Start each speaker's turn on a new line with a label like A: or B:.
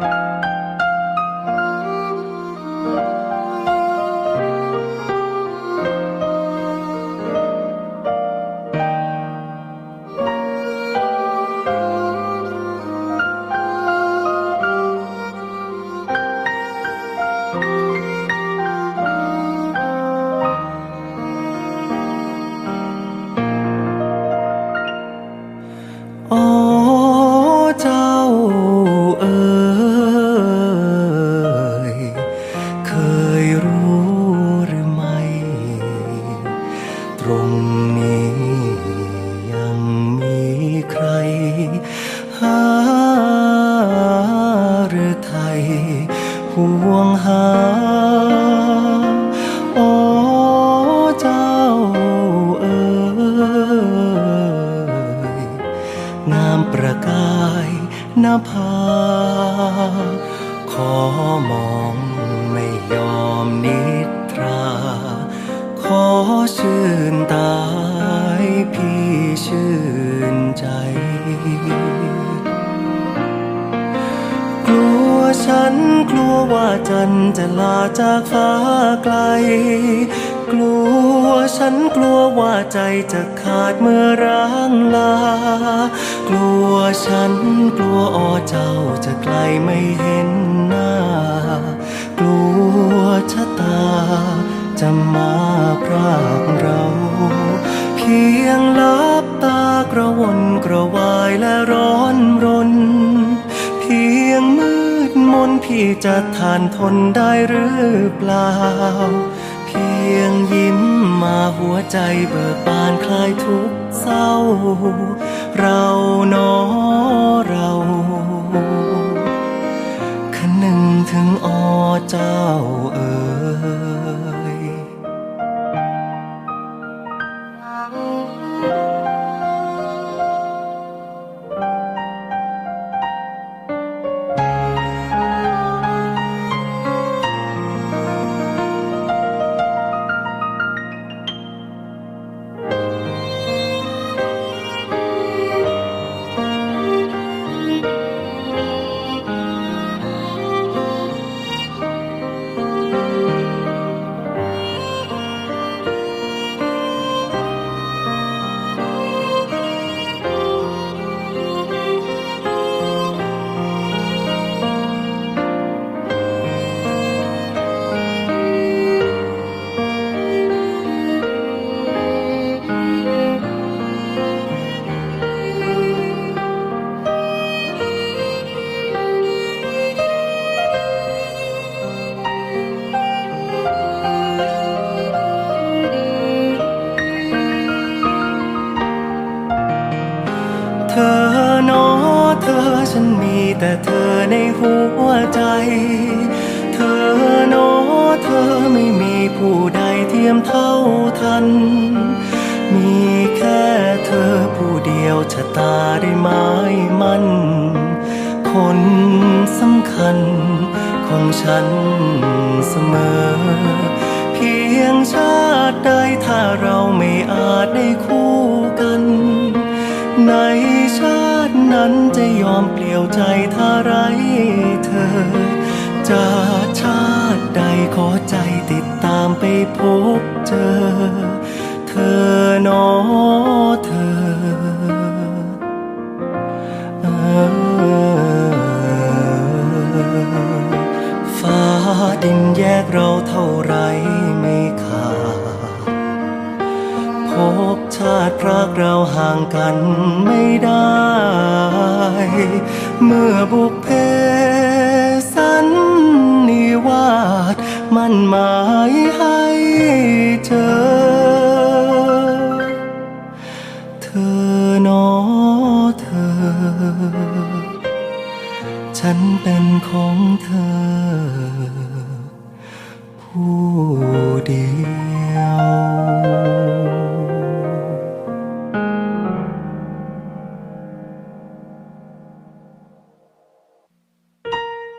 A: โหาหรือไทยห่วงหา โอ้เจ้าเอ๋ยงามประกายนภา ขอมองไม่ยอมนิทรา ขอชื่นตายพี่ ฉันกลัวว่าจันจะลาจากฟ้าไกล กลัวฉันกลัวว่าใจจะขาดเมื่อร้างลา กลัวฉันกลัวอ้อเจ้าจะไกลไม่เห็นหน้า กลัวชะตาจะมาพราก พี่จะทานทนได้หรือเปล่า เพียงยิ้มมาหัวใจเบิกบานคลายทุกเศร้า เราเนอเราคนึงถึงอเจ้า ฉันมีแต่เธอในหัวใจ เธอเนอเธอไม่มีผู้ใดเทียมเท่าทัน มีแค่เธอผู้เดียวชะตาได้ไม้มันคนสำคัญของฉันเสมอ เพียงชาติใดถ้าเราไม่อาจได้คู่กัน ในชาติ นั้นจะยอมเปลี่ยวใจถ้าไรเธอจากชาติใดขอใจติดตามไปพบเจอ เธอเนอเธอเออฟ้าดินแยกเราเท่าไรไม่ขาดพบ ชาติพรากเราห่างกันไม่ได้ เมื่อบุพเพสันนิวาสมันหมายให้เจอ เธอเนอเธอ ฉันเป็นของเธอ ผู้เดียว